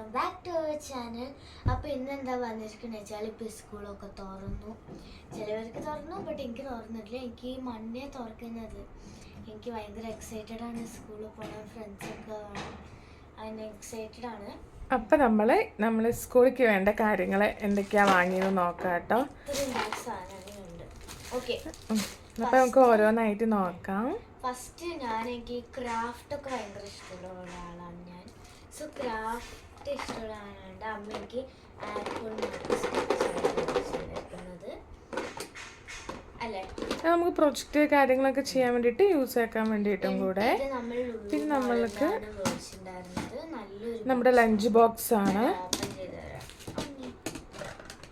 Welcome back to our channel അപ്പോൾ ഇന്ന് എന്താ വന്നിരിക്കുന്നത് വെച്ചാൽ ഇപ്പോൾ സ്കൂളൊക്കെ തുറന്നു. ചിലവർക്ക് തുറന്നു ബട്ട് എനിക്ക് തുറന്നിട്ടില്ല. എനിക്ക് ഈ മൺഡേ തുറക്കുന്നത്. എനിക്ക് ഭയങ്കര എക്സൈറ്റഡ് ആണ് സ്കൂളിൽ പോകണം ഫ്രണ്ട്സൊക്കെ വേണം അതിന് എക്സൈറ്റഡ് ആണ്. അപ്പം നമ്മൾ നമ്മൾ സ്കൂളിലേക്ക് വേണ്ട കാര്യങ്ങൾ എന്തൊക്കെയാണ് വാങ്ങിയത് നോക്കാം കേട്ടോ. സാധനങ്ങളുണ്ട് ഓക്കെ അപ്പം നമുക്ക് ഓരോന്നായിട്ട് നോക്കാം. ഫസ്റ്റ് ഞാൻ എനിക്ക് ക്രാഫ്റ്റ് ഒക്കെ ഭയങ്കര ഇഷ്ടമുള്ള ഒരാളാണ് ഞാൻ. സോ ക്രാഫ്റ്റ് ഇഷ്ടമുള്ള ആളാണ് അമ്മ എനിക്ക് ആപ്പിൾ അല്ലേ? നമുക്ക് പ്രൊജക്റ്റ് കാര്യങ്ങളൊക്കെ ചെയ്യാൻ വേണ്ടിയിട്ട് യൂസ് ആക്കാൻ വേണ്ടിയിട്ടും കൂടെ. പിന്നെ നമ്മൾക്ക് നമ്മുടെ ലഞ്ച് ബോക്സ് ആണ്. ഓപ്പൺ ചെയ്ത് തരാം. അമ്മി.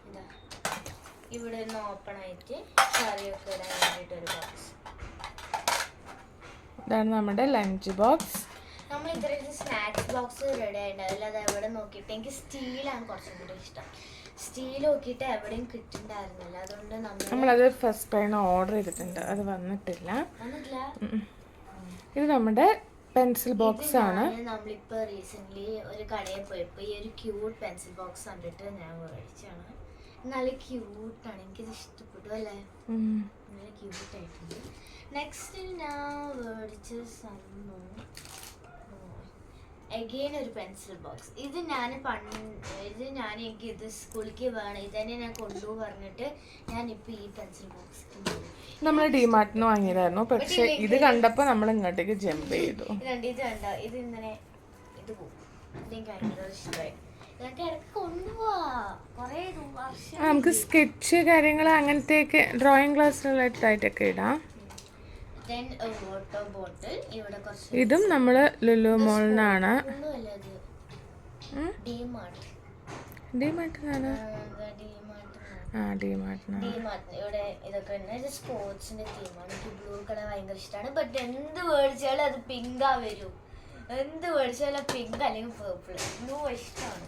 ഇതാ. ഇവിടെ നിന്ന് ഓപ്പൺ ആയിട്ട് കറിയൊക്കെ ഇടാൻ വേണ്ടിയിട്ട് ഒരു ബോക്സ് ഇതാണ് നമ്മുടെ ലഞ്ച് ബോക്സ് നമ്മൾ ഇത്രയും സ്നാക്സ് ബോക്സ് റെഡി ആയിട്ടുണ്ടാവില്ല അത് എവിടെ നോക്കിയിട്ട് എനിക്ക് സ്റ്റീലാണ് കുറച്ചും കൂടി ഇഷ്ടം. സ്റ്റീൽ നോക്കിയിട്ട് എവിടെയും കിട്ടുന്നുണ്ടായിരുന്നില്ല അതുകൊണ്ട് നമ്മൾ നമ്മളത് ഫസ്റ്റ് ടൈം ഓർഡർ ചെയ്തിട്ടുണ്ട്. അത് വന്നിട്ടില്ല. വന്നിട്ടില്ല? ഇത് നമ്മുടെ പെൻസിൽ ബോക്സ് ആണ്. നമ്മളിപ്പോ റീസെന്റ് ഒരു കടയിൽ പോയപ്പോ ഈ ഒരു ക്യൂട്ട് പെൻസിൽ ബോക്സ് കണ്ടിട്ട് ഞാൻ മേടിച്ചാണ് നല്ല ക്യൂട്ടാണ് എനിക്ക് ഇഷ്ടപ്പെട്ടു അല്ലേ. നല്ല ക്യൂട്ട് ആയിട്ടുണ്ട്. നെക്സ്റ്റ് ഞാൻ മേടിച്ച സംഭവം അഗെയിൻ ഒരു പെൻസിൽ ബോക്സ് ഇത് ഞാൻ പണ്ട് ഇത് ഞാൻ എനിക്ക് ഇത് സ്കൂളിലേക്ക് വേണം. ഇത് തന്നെ ഞാൻ കൊണ്ടുപോകും പറഞ്ഞിട്ട് ഞാൻ ഇപ്പൊ ഈ പെൻസിൽ ബോക്സ് നമ്മൾ ഡിമാർട്ടിന് വാങ്ങിയതായിരുന്നു. പക്ഷെ ഇത് കണ്ടപ്പോൾ നമ്മൾ ഇങ്ങോട്ടേക്ക് ജമ്പ് ചെയ്തു. ഇത് കണ്ടോ ഇത് ഇങ്ങനെ ഇത് പോകും എനിക്ക് ഭയങ്കര ഇഷ്ടമായി. നമുക്ക് സ്കെച്ച് കാര്യങ്ങൾ അങ്ങനത്തെയൊക്കെ ഡ്രോയിങ് ക്ലാസ് റിലേറ്റഡ് ആയിട്ടൊക്കെ ഇടാം ദെൻ വാട്ടർ ബോട്ടിൽ ഇവിടെ കുറച്ച് ഇതും നമ്മൾ ലുലു ഇത് ഡിമാർട്ട് ഡിമാർട്ടിനാണ് ഡിമാർട്ട്. ആ ഡിമാർട്ടിനാണ് ഡിമാർട്ട് ഇവിടെ ഇതൊക്കെ ഉണ്ട് ഇത് സ്പോർട്സിന്റെ തീമാണ് എനിക്ക് ബ്ലൂ കളർ ഭയങ്കര ഇഷ്ടമാണ് ബട്ട് എന്ത് മേടിച്ചാലും അത് പിങ്കാ വരും. എന്ത് മേടിച്ചാലും പിങ്ക് അല്ലെങ്കിൽ പേർപ്പിൾ ബ്ലൂ ഇഷ്ടമാണ്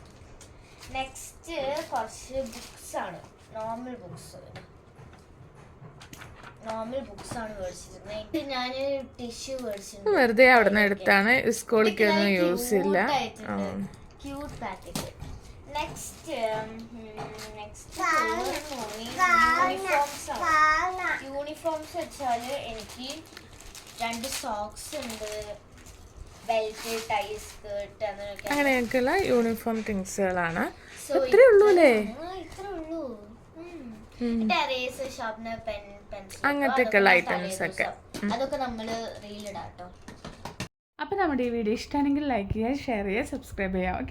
നെക്സ്റ്റ് കുറച്ച് ബുക്സ് ആണ്. നോർമൽ ബുക്സ് നോർമൽ ബുക്സ് ആണ് മേടിച്ചിരുന്നത് ഞാൻ ടിഷ്യൂ വെറുതെ അവിടെ നിന്ന് എടുത്താണ് സ്കൂളിലേക്ക് ഒന്നും യൂസ് ഇല്ല. Cute packet next next uniforms uniforms വെച്ചാൽ എനിക്ക് രണ്ട് സോക്സ് ഉണ്ട്. ബെൽറ്റ് ടൈ സ്കേർട്ട് അങ്ങനെയൊക്കെ. അങ്ങനെയൊക്കെയുള്ള യൂണിഫോം തിങ്സുകളാണ് ഇത്രേ ഉള്ളൂ അല്ലേ ആ, ഇത്രേ ഉള്ളൂ പെൻസിൽ അങ്ങനത്തെയൊക്കെയുള്ള items ഒക്കെ. അതൊക്കെ നമ്മൾ റീലിടാട്ടോ അപ്പോൾ നമ്മുടെ ഈ വീഡിയോ ഇഷ്ടമാണെങ്കിൽ ലൈക്ക് ചെയ്യുക ഷെയർ ചെയ്യുക സബ്സ്ക്രൈബ് ചെയ്യുക. ഓക്കെ